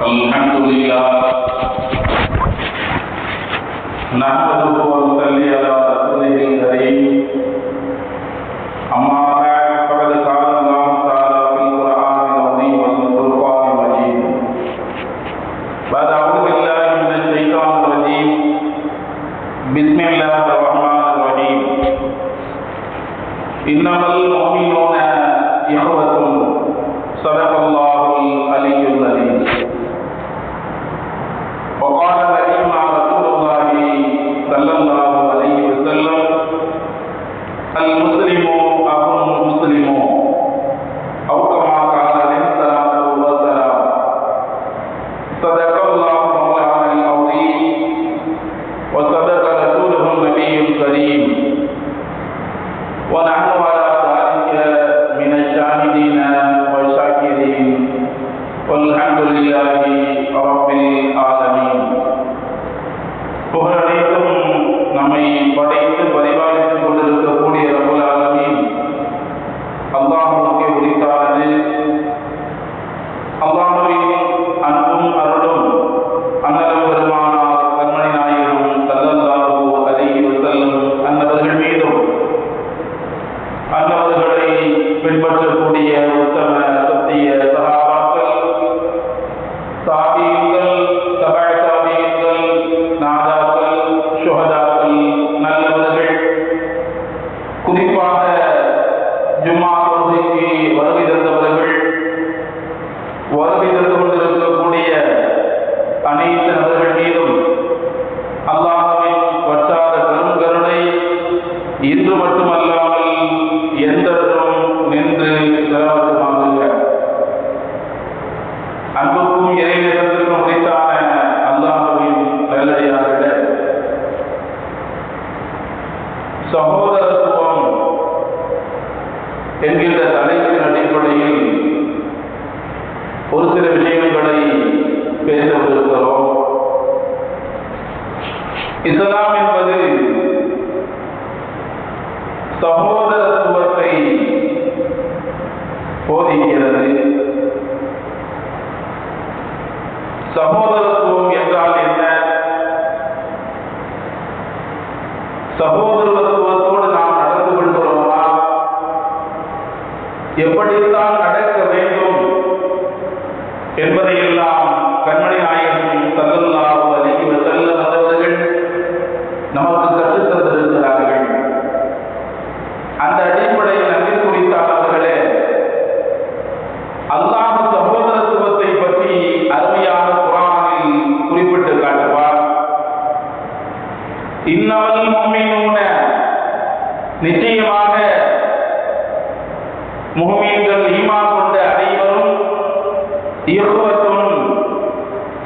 الحمد لله نحمده ونصلي على رسوله الكريم أما சகோதரத்துவத்தோடு நாம் நடந்து கொள்கிறோமா? எப்படித்தான் நடக்க வேண்டும்? என்பதையெல்லாம்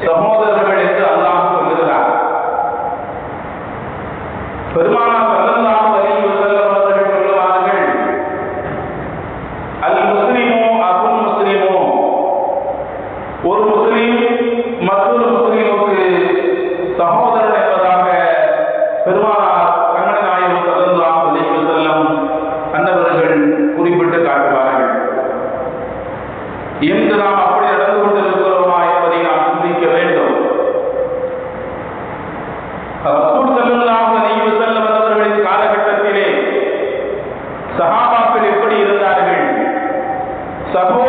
സഹോദര சகாபாக்கள் எப்படி இருந்தார்கள்? சகோ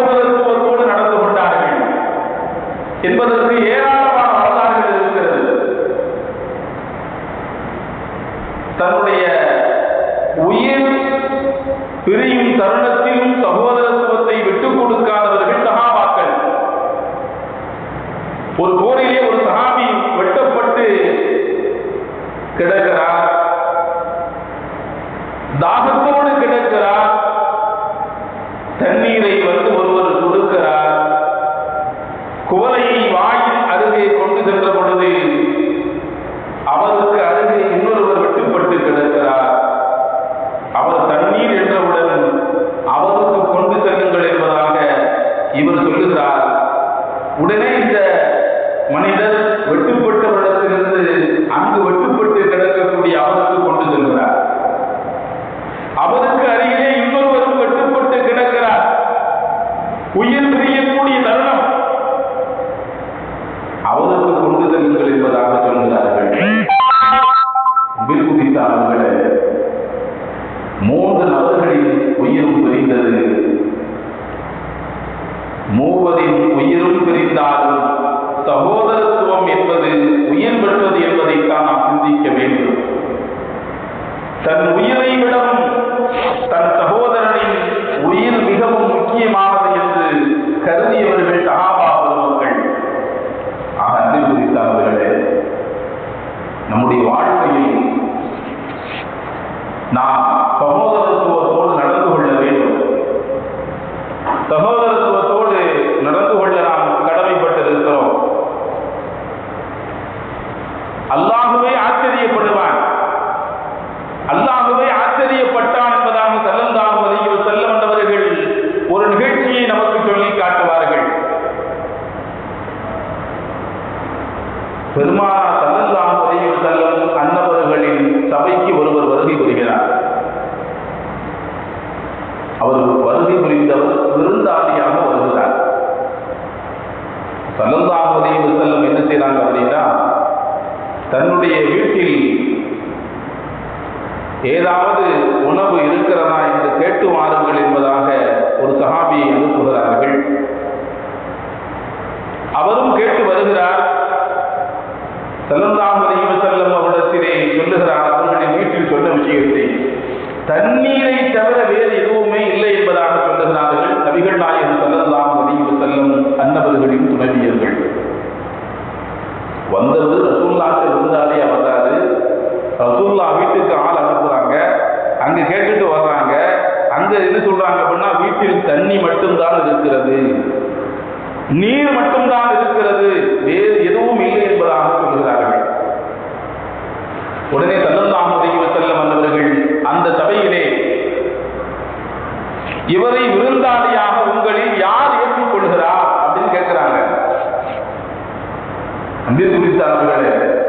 உயிரும் பிரிந்தாலும் சகோதர சொல்லுகிறார். செல்லந்தாம் அலைவ செல்லம் அவரிடத்திலே சொல்லுகிறார். அவர்களுடைய வீட்டில் சொன்ன விஷயத்தை. தண்ணீரை தவிர வேறு எதுவுமே இல்லை என்பதாக சொல்லுகிறார்கள். நபிகள் நாயகம் செல்லந்தாம் அலைவ செல்லம் அன்னவர்களின் துணவியர்கள். வந்தது ரசூல்லாட்ட இருந்தாலே வந்தாரு ரசூல்லா வீட்டுக்கு ஆள் அனுப்புறாங்க. அங்க கேட்டுட்டு வர்றாங்க. அங்க என்ன சொல்றாங்க அப்படின்னா வீட்டில் தண்ணி மட்டும்தான் இருக்கிறது. நீர் மட்டும்தான் இருக்கிறது. வேறு எதுவும் இல்லை என்பதாக சொல்கிறார்கள். உடனே சல்லல்லாஹு அலைஹி வஸல்லம் வந்தவர்கள் அந்த சபையிலே இவரை விருந்தாளியாக உங்களில் யார் ஏற்றுக்கொள்கிறார்? அப்படின்னு கேட்கிறாங்க. அன்பிற்குரிய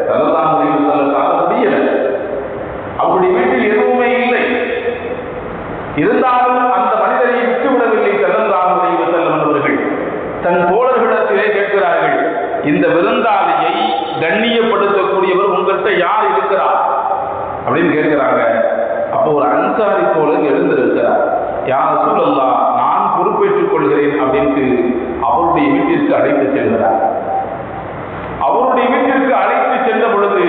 சல்லல்லாஹு அப்படின்னு கேட்கிறாங்க. அப்போ ஒரு அன்சாரி போல எழுந்திருக்கிறார். யார் சூழல்லா நான் பொறுப்பேற்றுக் கொள்கிறேன் அப்படின்ட்டு அவருடைய வீட்டிற்கு அழைத்து செல்கிறார். அவருடைய வீட்டிற்கு அழைத்து சென்ற பொழுது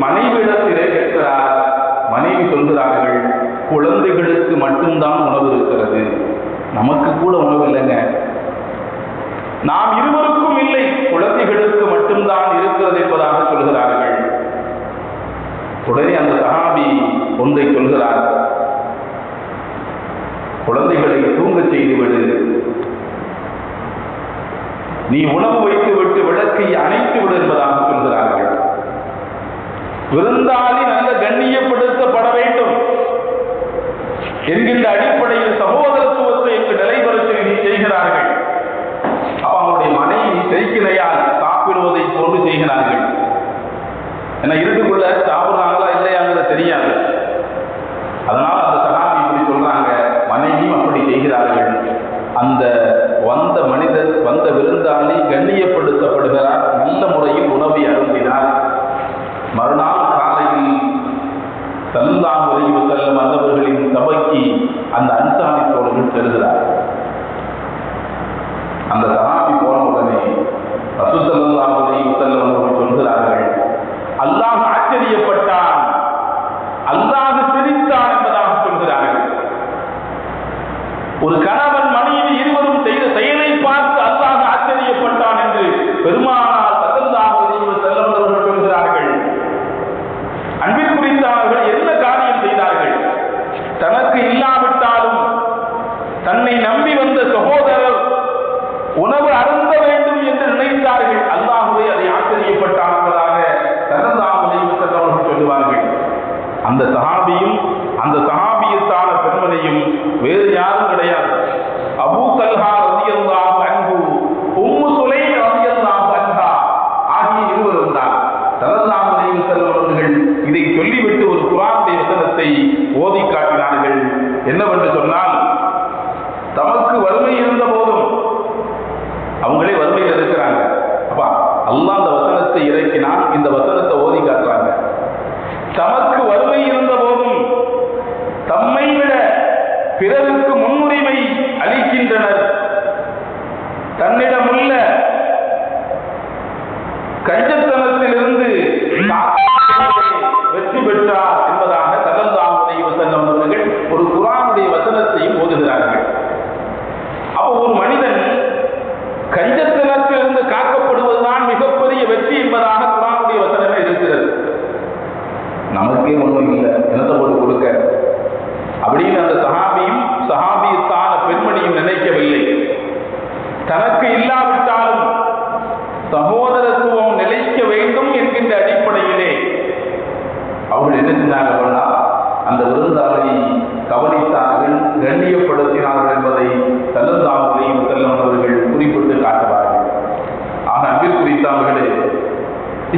மனைவியிடத்திலே கேட்கிறார். மனைவி சொல்கிறார்கள் குழந்தைகளுக்கு மட்டும்தான் உணவு இருக்கிறது. நமக்கு கூட உணவு இல்லைங்க. நாம் இருவருக்கும் இல்லை. குழந்தைகளுக்கு மட்டும்தான் உடனே அந்த சஹாபி ஒன்றை சொல்கிறார் குழந்தைகளை தூங்க செய்துவிடு. நீ உணவு வைத்துவிட்டு விளக்கை அணைத்து விடு என்பதாக சொல்கிறார்கள். விருந்தாளி நல்ல கண்ணியப்படுத்தப்பட வேண்டும். என்கின்ற அடிப்படை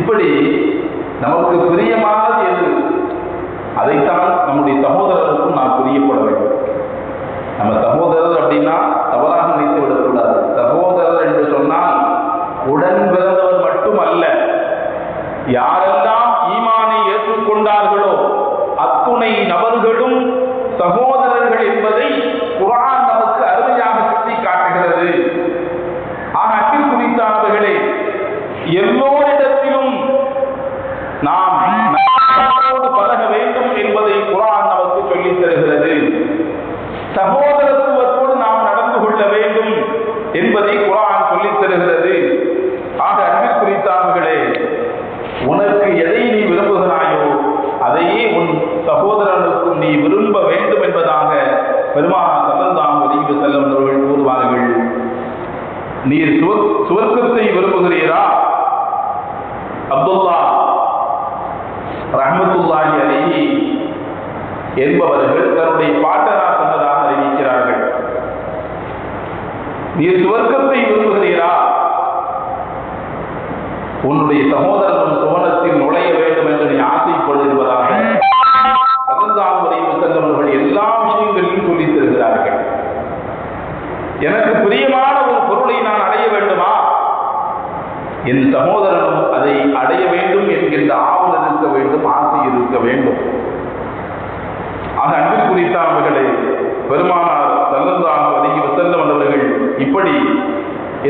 இப்படி நமக்கு பிரியமானது எது அதைத்தான் நம்முடைய சகோதரருக்கும் நான் பிரியப்பட வேண்டும். நம்ம சகோதரர் அப்படின்னா தவறாக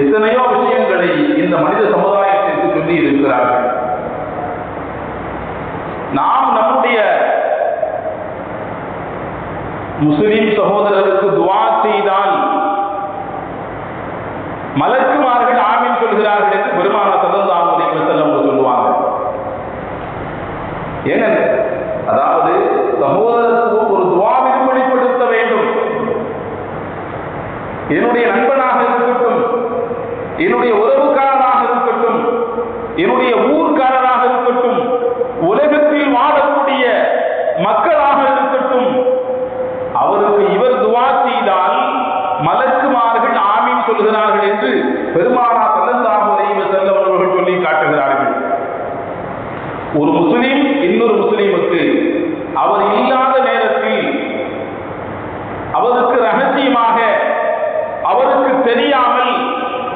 எத்தனையோ விஷயங்களை இந்த மனித சமுதாயத்திற்கு சொல்லி இருக்கிறார்கள் நாம் நம்முடைய முஸ்லிம் சகோதரருக்கு துவா செய்தால் மலக்குமார்கள் ஆமீன் சொல்கிறார்கள்.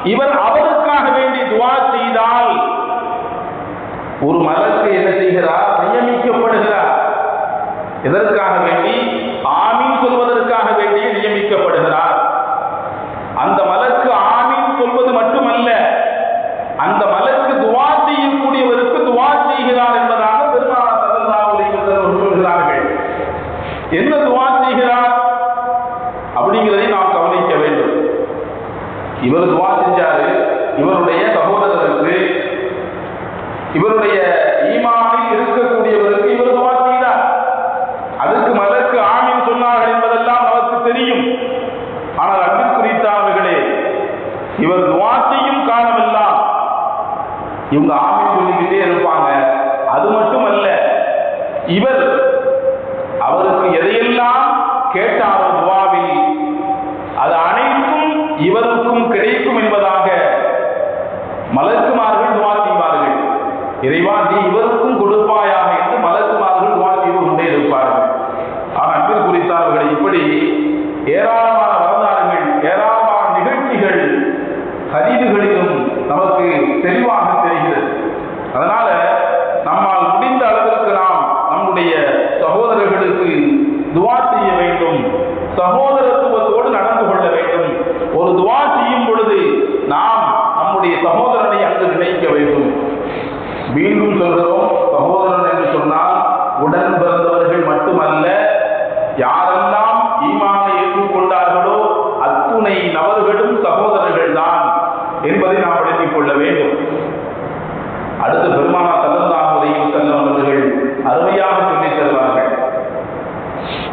even இவருடைய ஈமானில் இருக்கக்கூடியவர்கள்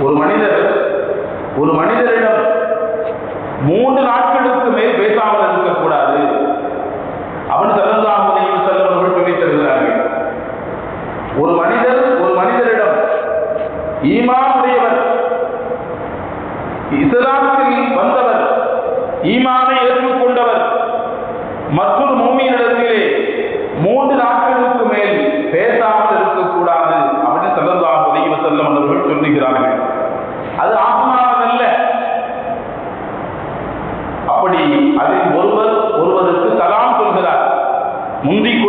ஒரு மனிதர் ஒரு மனிதரிடம் மூன்று நாட்களுக்கு மேல் பேசாமல் இருக்கக்கூடாது. அவன் சல்லல்லாஹு அலைஹி வஸல்லம் அவர்கள் சொல்லித் தருகிறார்கள். ஒரு மனிதர் ஒரு மனிதரிடம் ஈமான் ಮುಂದಿಗೆ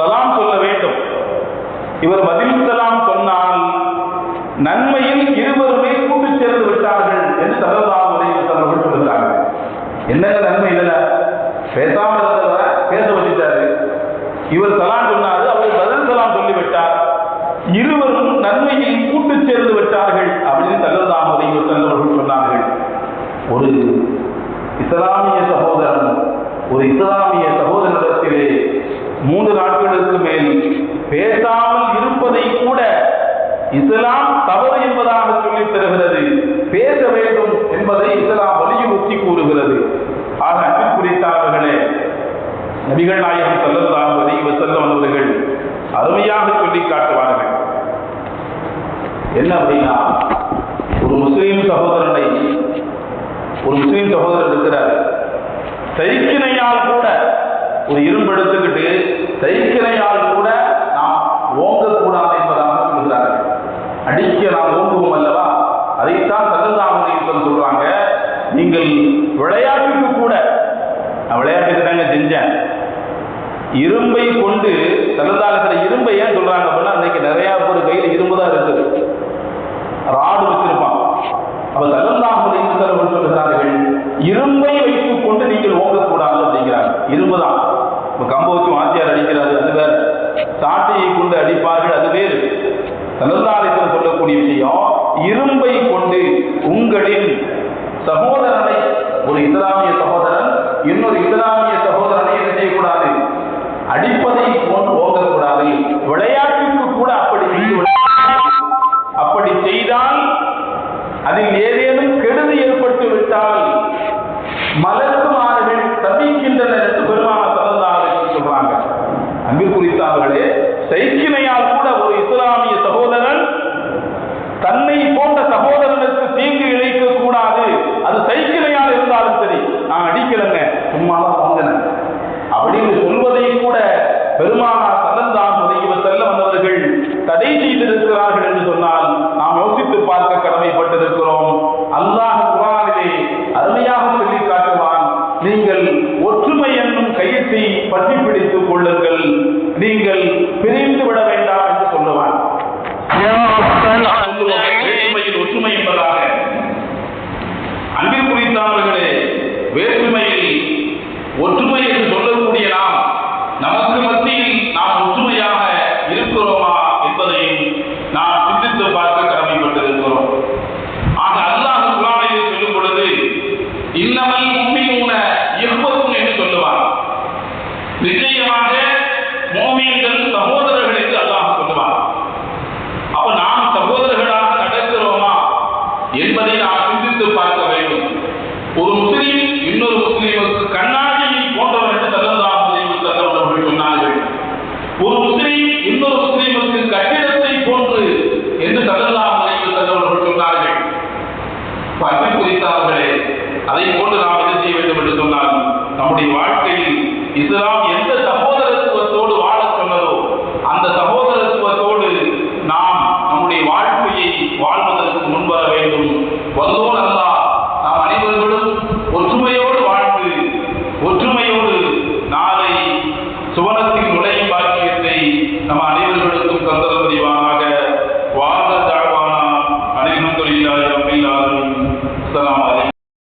சலாம் சொல்ல வேண்டும். இவர் பதில் சலாம் சொன்னால் நன்மை தவறு என்பதாக சொல்லித் தருகிறது. பேச வேண்டும் என்பதை இஸ்லாம் வலியுறுத்தி கூறுகிறது. ஆக அன்பிற்குறித்தார்களே நபிகள் நாயகம் செல்லலாம் வலிவு செல்லும் அவர்கள் அருமையாக சொல்லி காட்டுவார்கள். என்ன அப்படின்னா ஒரு முஸ்லீம் சகோதரனை ஒரு முஸ்லீம் சகோதரர் இருக்கிறார். தைக்கினையால் கூட ஒரு இரும்பு எடுத்துக்கிட்டு தைக்கினையால் கூட நாம் ஓங்கக்கூடாது அடிக்க நாம் ஓங்குவோம் அல்லவா? அதைத்தான் சதந்தாமன் சொல்லுவாங்க நீங்கள் விளையாட்டுக்கு கூட நான் விளையாட்டுக்கு தாங்க செஞ்சேன். இரும்பை கொண்டு சதந்தாலத்தில் இரும்பை ஏன் சொல்றாங்க அப்படின்னா அன்னைக்கு நிறையா இரும்பை கொண்டு உங்களின் சகோதரனை ஒரு இஸ்லாமிய சகோதரன் இன்னொரு இஸ்லாமிய சகோதரனை என்ன செய்யக்கூடாது? அடிப்பதை போன்று ஓங்கக்கூடாது. விளையாட்டுக்கு கூட அப்படி அப்படி செய்தால் அதில் ஏதேனும் கெடுதி ஏற்பட்டு விட்டால் மலர்மார்கள் தவிக்கின்றனர் என்று பெருமான தந்தார்கள் சொல்றாங்க. அங்கு குறித்தார்களே சைக்கிள் அதை போன்று நாம் என்ன செய்ய வேண்டும் என்று சொன்னால் நம்முடைய வாழ்க்கையில் இஸ்லாம்